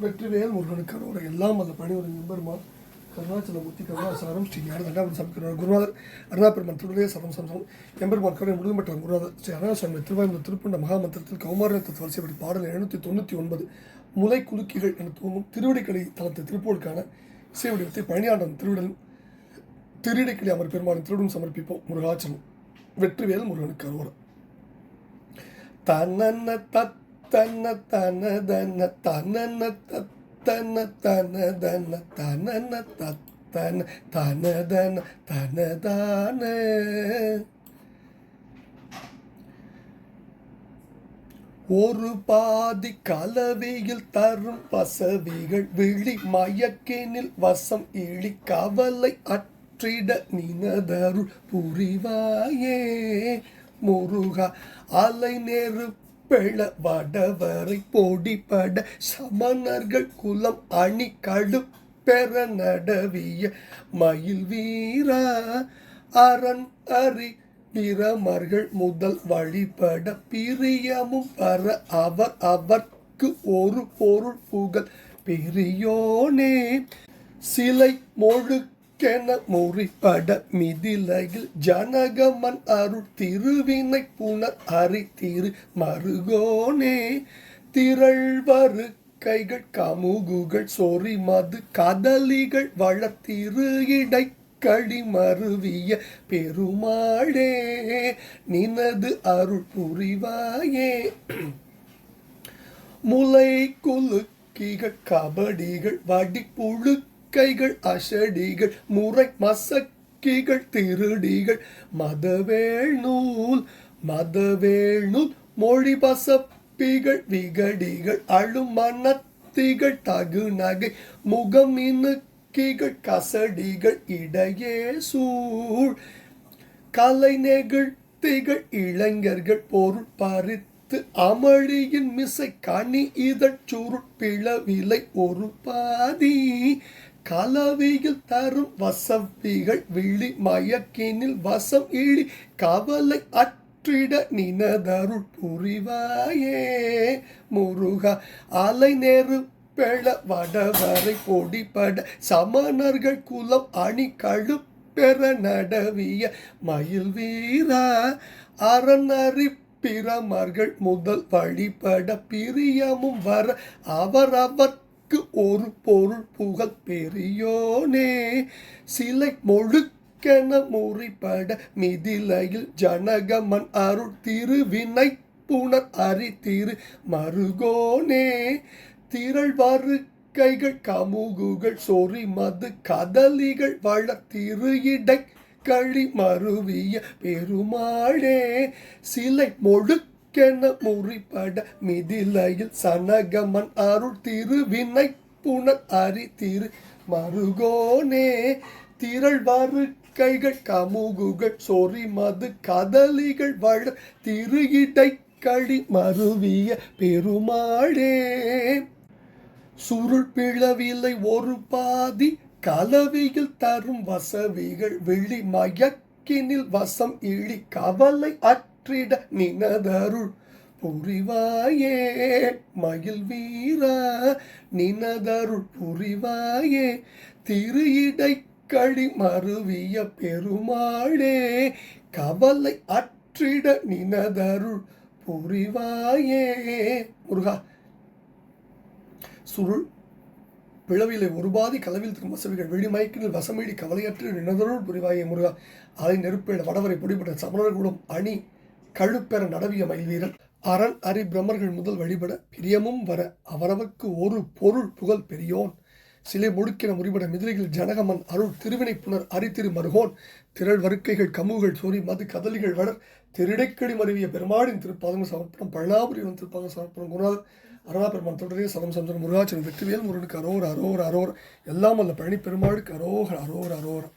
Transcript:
வெற்றிவேல் முருகனுக்கு அரோட எல்லாம் அந்த பணி ஒரு எம்பெருமான். கருணாச்சலமூர்த்தி கருணாசாரம் ஸ்ரீ ஞான தண்டாபுரம் சமைக்கிறார் குருநாதர். அருணாபெருமான் திருடைய சரம் சம்சம் எம்பெருமான் கருணை முழுதும் பெற்ற குருநாதர். ஸ்ரீ அருணாசாமி திருவாயுந்த திருப்பண்ட மகாமந்திரத்தில் கௌமாரத்தில் வரிசைப்படி பாடல் எழுநூற்றி தொண்ணூற்றி ஒன்பது முலை குலுக்கிகள் என தூங்கும் திருவடிக்கலை தளத்தை திருப்போருக்கான இசை வடிவத்தை பழனியாண்டம் திருவிடல் திருடிக்கிளி அமர் பெருமானின் திருடன் சமர்ப்பிப்போம். முருகாச்சலம். வெற்றிவேல் முருகனுக்கு அருவரம் தன்னன்ன தத்தன்ன தன தன தன்னன்ன தத்தன தன தன தனன தத்தன தன தன தன. ஒரு பாதி கலவையில் தரும் பசவிகள் விழி மயக்கினில் வசம் இழி கவலை அற்றிட நினதருள் புரிவாயே. முருகா அலை நெருப்பு வடவரை பொடிபட சமணர்கள் குலம் அணி கழுப்பெற நடவிய மயில் வீரா அரண் அறி பிரமர்கள் முதல் வழிபட பிரியமும் வர அவர் அவர்க்கு ஒரு பொருள் புகழ். பெரியோனே சிலை மொழு மொழுக்கென முறிப்பட மிதிலையில் ஜனகமன் அருள் திருவினை புனர் அறி திரு மருகோனே. திரள்வரு கைகள் கமுகுகள் சொறி மது கதலிகள் வளர்த்திரு இடை களி மருவிய பெருமாளே. நினது அருள் புரிவாயே. முலை குலுக்கிகள் கபடிகள் வடி கைகள் அசடிகள் முறை மசக்கிகள் திருடிகள் மதவேள் நூல் மதவேள் நூல் மொழி பசப்பிகள் விகடிகள் அழுமனத்திகள் தகு நகை முகம் இனுக்கிகள் கசடிகள் இடையே சூழ் கலை நெகிழ்த்திகள் இளைஞர்கள் பொருள் பறித்து அமளியின் மிசை கனி இதழ் சுருள் பிளவிலை ஒரு பாதி கலவையில் தரும் வசவிகள் விழி மயக்கினில் வசம் இழி கவலை அற்றிட நினதருள் புரிவாயே. முருகா அலை நேரு பெழ வடவரை பொடிபட சமணர்கள் குலம் அணி கழுப்பெற நடவிய மயில் வீரா அறநறி பிரமர்கள் முதல் வழிபட பிரியமும் வர அவரவர் சிலைக்கு ஒரு பொருள் புகழ் பெரியோனே. சிலை மொழுக்கென முறிப்பட மிதிலையில் ஜனகமன் அருள் திருவினை புனர் அறி திரு மருகோனே. திரள் கைகள் கமுகுகள் சொறி மது கதலிகள் வளர்த்திரு இடை களி மருவிய பெருமாளே. சிலை மொழுக்கென முறிப்பட மிதிலையில் சனகமன் அருள் திருவினை புனர் அரி திரு. மருகோனே திரள் வரு கைகள் கமுகுகள் சொறி மது கதலிகள் வள திரு இடை மருவிய பெருமாளே. சுருள் பிளவிலை ஒரு பாதி கலவியில் தரும் வசவிகள் விழி மயக்கினில் வசம் இழி கவலை அற்றிட நினதருள் புரிவாயே மயில் வீரா நினதருள் புரிவாயே திரு இடை களி மருவிய பெருமாளே கவலை அற்றிட நினதருள் புரிவாயே. முருகா சுருள் பிளவிலை ஒரு பாதி கலவில் திரும்ப செவிகள் வெளிமயக்கினில் வசமீடி கவலையற்று நினதருள் புரிவாயே முருகா. அதை நெருப்பேட வடவரை பொடிபட்ட சமணர்களும் அணி கழுப்பெற நடவிய மயில்வீரன். அரண் அரி பிரம்மர்கள் முதல் வழிபட பிரியமும் வர அவரவர்க்கு ஒரு பொருள் புகழ் பெரியோன். சிலை முடுக்கின முறிபட மிதிலைகள் ஜனகமன் அருள் திருவினை புனர் அரித்திரு மருகோன். திரள் வருக்கைகள் கமுகள் சோரி மது கதலிகள் வளர். திருடைக்கடி மருவிய பெருமாடின் திருப்பாதங்கள் சமர்ப்பணம். பழனாபுரிவன் திருப்பாதம் சமர்ப்பணம் குருநாதர் அருணா பெருமான் தொடரே சதம் சந்திரன் முருகாச்சன் வெற்றிவேல் முருகனுக்கு அரோர் அரோர் அரோர். எல்லாம் அல்ல பழனி பெருமாளுக்கு அரோகர் அரோர் அரோர்.